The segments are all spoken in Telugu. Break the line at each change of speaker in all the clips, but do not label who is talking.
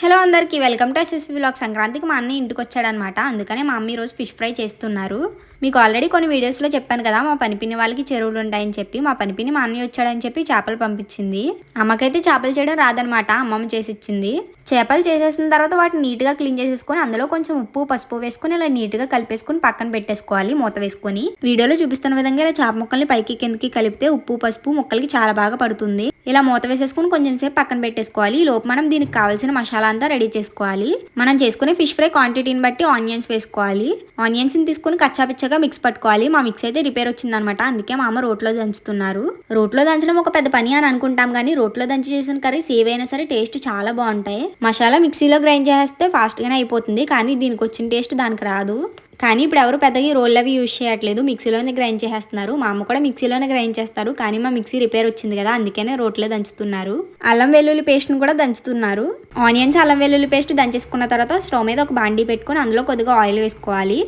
హలో అందరికీ వెల్కమ్ టు ఎస్ఎస్వి బ్లాగ్ సంక్రాంతికి మా అన్న ఇంటికి వచ్చాడనమాట అందుకనే మా అమ్మ ఈరోజు ఫిష్ ఫ్రై చేస్తున్నారు మీకు ఆల్రెడీ కొన్ని వీడియోస్లో చెప్పాను కదా మా పనిపిని వాళ్ళకి చెరువులు ఉంటాయని చెప్పి మా పనిపిని మా అన్నయ్య వచ్చాడని చెప్పి చేపలు పంపించింది అమ్మకైతే చేపలు చేయడం రాదనమాట అమ్మమ్మ చేసి ఇచ్చింది చేపలు చేసేసిన తర్వాత వాటిని నీట్గా క్లీన్ చేసేసుకొని అందులో కొంచెం ఉప్పు పసుపు వేసుకొని ఇలా నీట్గా కలిపేసుకొని పక్కన పెట్టేసుకోవాలి మూత వేసుకొని వీడియోలో చూపిస్తున్న విధంగా ఇలా చేప ముక్కల్ని పైకి కిందకి కలిపితే ఉప్పు పసుపు ముక్కలకి చాలా బాగా పడుతుంది ఇలా మూత వేసేసుకుని కొంచెం సేపు పక్కన పెట్టేసుకోవాలి ఈ లోపు మనం దీనికి కావాల్సిన మసాలా అంతా రెడీ చేసుకోవాలి మనం చేసుకునే ఫిష్ ఫ్రై క్వాంటిటీని బట్టి ఆనియన్స్ వేసుకోవాలి ఆనియన్స్ని తీసుకొని కచ్చాపిచ్చ మంచిగా మిక్స్ పట్టుకోవాలి మా మిక్స్ అయితే రిపేర్ వచ్చిందనమాట అందుకే మా అమ్మ రోట్లో దంచుతున్నారు రోట్లో దంచడం ఒక పెద్ద పని అని అనుకుంటాం కానీ రోట్లో దంచి చేసిన కర్రీస్ ఏవైనా సరే టేస్ట్ చాలా బాగుంటాయి మసాలా మిక్సీలో గ్రైండ్ చేస్తే ఫాస్ట్గానే అయిపోతుంది కానీ దీనికి వచ్చిన టేస్ట్ దానికి రాదు కానీ ఇప్పుడు ఎవరు పెద్దగా ఈ రోళ్ళు అవి యూజ్ చేయట్లేదు మిక్సీలోనే గ్రైండ్ చేసేస్తున్నారు మా అమ్మ కూడా మిక్సీలోనే గ్రైండ్ చేస్తారు కానీ మా మిక్సీ రిపేర్ వచ్చింది కదా అందుకనే రోట్లో దంచుతున్నారు అల్లం వెల్లుల్లి పేస్ట్ను కూడా దంచుతున్నారు ఆనియన్స్ అల్లం వెల్లుల్లి పేస్ట్ దంచేసుకున్న తర్వాత స్టవ్ మీద ఒక బాండీ పెట్టుకుని అందులో కొద్దిగా ఆయిల్ వేసుకోవాలి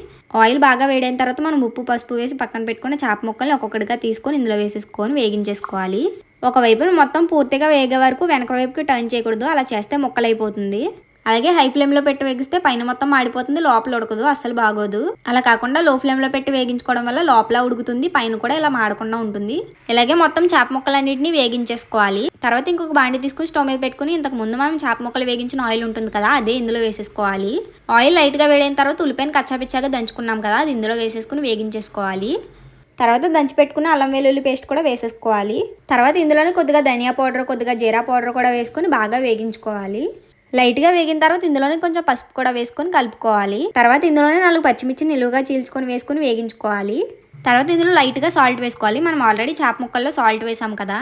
ఆయిల్ బాగా వేడైన తర్వాత మనం ఉప్పు పసుపు వేసి పక్కన పెట్టుకుని చేప ముక్కల్ని ఒక్కొక్కటిగా తీసుకొని ఇందులో వేసేసుకొని వేగించేసుకోవాలి ఒకవైపున మొత్తం పూర్తిగా వేగే వరకు వెనక వైపుకి టర్న్ చేయకూడదు అలా చేస్తే ముక్కలైపోతుంది అలాగే హై ఫ్లేమ్లో పెట్టి వేగిస్తే పైన మొత్తం మాడిపోతుంది లోపల ఉడకదు అసలు బాగోదు అలా కాకుండా లో ఫ్లేమ్లో పెట్టి వేగించుకోవడం వల్ల లోపల ఉడుకుతుంది పైన కూడా ఇలా మాడకుండా ఉంటుంది ఇలాగే మొత్తం చేప ముక్కలన్నింటినీ వేగించేసుకోవాలి తర్వాత ఇంకొక బాండి తీసుకుని స్టవ్ మీద పెట్టుకుని ఇంతకు ముందు మనం చేప ముక్కలు వేగించిన ఆయిల్ ఉంటుంది కదా అదే ఇందులో వేసేసుకోవాలి ఆయిల్ లైట్గా వేడైన తర్వాత ఉల్లిపాయను కచ్చాపిచ్చాగా దంచుకున్నాం కదా అది ఇందులో వేసేసుకుని వేగించేసుకోవాలి తర్వాత దంచి పెట్టుకున్న అల్లం వెల్లుల్లి పేస్ట్ కూడా వేసేసుకోవాలి తర్వాత ఇందులోనే కొద్దిగా ధనియా పౌడర్ కొద్దిగా జీరా పౌడర్ కూడా వేసుకుని బాగా వేగించుకోవాలి లైట్గా వేగిన తర్వాత ఇందులోనే కొంచెం పసుపు కూడా వేసుకొని కలుపుకోవాలి తర్వాత ఇందులోనే నాలుగు పచ్చిమిర్చి నిలువుగా చీల్చుకొని వేసుకొని వేగించుకోవాలి తర్వాత ఇందులో లైట్గా సాల్ట్ వేసుకోవాలి మనం ఆల్రెడీ చేప ముక్కల్లో సాల్ట్ వేసాం కదా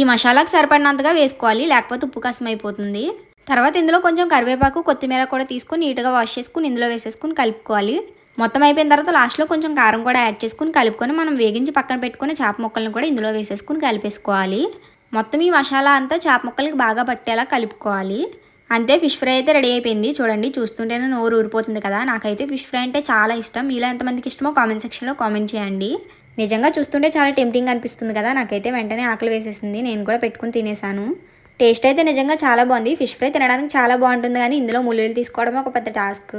ఈ మసాలాకు సరిపడినంతగా వేసుకోవాలి లేకపోతే ఉప్పు కష్టం అయిపోతుంది తర్వాత ఇందులో కొంచెం కరివేపాకు కొత్తిమీర కూడా తీసుకొని నీట్గా వాష్ చేసుకుని ఇందులో వేసేసుకుని కలుపుకోవాలి మొత్తం అయిపోయిన తర్వాత లాస్ట్లో కొంచెం కారం కూడా యాడ్ చేసుకుని కలుపుకొని మనం వేగించి పక్కన పెట్టుకుని చేప ముక్కలను కూడా ఇందులో వేసేసుకుని కలిపేసుకోవాలి మొత్తం ఈ మసాలా అంతా చేప ముక్కలకి బాగా పట్టేలా కలుపుకోవాలి అంతే ఫిష్ ఫ్రై అయితే రెడీ అయిపోయింది చూడండి చూస్తుంటేనే నోరు ఊరిపోతుంది కదా నాకైతే ఫిష్ ఫ్రై అంటే చాలా ఇష్టం మీలో ఎంతమందికి ఇష్టమో కామెంట్ సెక్షన్లో కామెంట్ చేయండి నిజంగా చూస్తుంటే చాలా టెంప్టింగ్ అనిపిస్తుంది కదా నాకైతే వెంటనే ఆకలి వేసేసింది నేను కూడా పెట్టుకుని తినేసాను టేస్ట్ అయితే నిజంగా చాలా బాగుంది ఫిష్ ఫ్రై తినడానికి చాలా బాగుంటుంది కానీ ఇందులో ముల్లులు తీసుకోవడం ఒక పెద్ద టాస్క్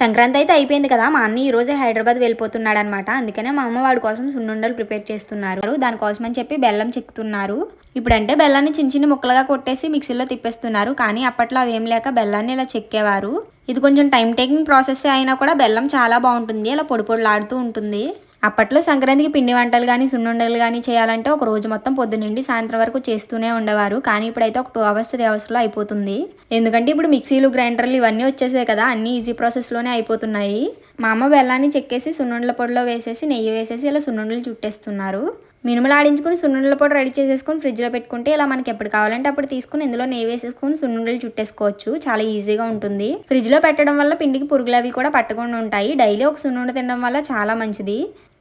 సంక్రాంతి అయితే అయిపోయింది కదా మా అన్న రోజే హైదరాబాద్ వెళ్ళిపోతున్నాడు అనమాట అందుకనే మా అమ్మ వాడి కోసం సున్నుండలు ప్రిపేర్ చేస్తున్నారు దానికోసం అని చెప్పి బెల్లం చెక్కుతున్నారు ఇప్పుడంటే బెల్లాన్ని చిన్న చిన్న ముక్కలుగా కొట్టేసి మిక్సీలో తిప్పేస్తున్నారు కానీ అప్పట్లో అవేం లేక బెల్లాన్ని ఇలా చెక్కేవారు ఇది కొంచెం టైం టేకింగ్ ప్రాసెస్ అయినా కూడా బెల్లం చాలా బాగుంటుంది అలా పొడి పొడిలాడుతూ ఉంటుంది అప్పట్లో సంక్రాంతికి పిండి వంటలు కానీ సున్నుండలు కానీ చేయాలంటే ఒక రోజు మొత్తం పొద్దునండి సాయంత్రం వరకు చేస్తూనే ఉండేవారు కానీ ఇప్పుడైతే ఒక టూ అవర్స్ త్రీ అవర్స్లో అయిపోతుంది ఎందుకంటే ఇప్పుడు మిక్సీలు గ్రైండర్లు ఇవన్నీ వచ్చేసాయి కదా అన్ని ఈజీ ప్రాసెస్లోనే అయిపోతున్నాయి మా అమ్మ బెల్లాన్ని చెక్కేసి సున్నుండల పొడిలో వేసేసి నెయ్యి వేసేసి ఇలా సున్నుండలు చుట్టేస్తున్నారు మినుములు ఆడించుకుని సున్నుండల పొడి రెడీ చేసేసుకుని ఫ్రిడ్జ్లో పెట్టుకుంటే ఇలా మనకి ఎప్పుడు కావాలంటే అప్పుడు తీసుకుని ఇందులో నెయ్యి వేసేసుకుని సున్నుండలు చుట్టేసుకోవచ్చు చాలా ఈజీగా ఉంటుంది ఫ్రిడ్జ్లో పెట్టడం వల్ల పిండికి పురుగులు అవి కూడా పట్టకుండా ఉంటాయి డైలీ ఒక సున్నుండ తినడం వల్ల చాలా మంచిది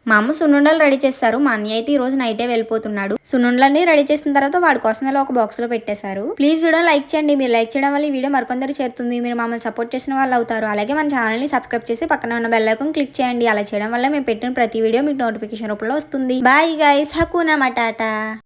మా అమ్మ సున్నుండలు రెడీ చేస్తారు మా అన్నయ్య అయితే ఈ రోజు నైటే వెళ్ళిపోతున్నాడు సున్నుండలన్నీ రెడీ చేసిన తర్వాత వాడి కోసం ఒక బాక్స్ లో పెట్టేశారు ప్లీజ్ వీడియో లైక్ చేయండి మీరు లైక్ చేయడం వల్ల ఈ వీడియో మరికొందరు చేరుతుంది మీరు మమ్మల్ని సపోర్ట్ చేసిన వాళ్ళు అవుతారు అలాగే మన ఛానల్ ని సబ్స్క్రైబ్ చేసి పక్కన ఉన్న బెల్ క్లిక్ చేయండి అలా చేయడం వల్ల మేము పెట్టిన ప్రతి వీడియో మీకు నోటిఫికేషన్ రూపంలో వస్తుంది బాయ్ గైస్ హకునా మటాటా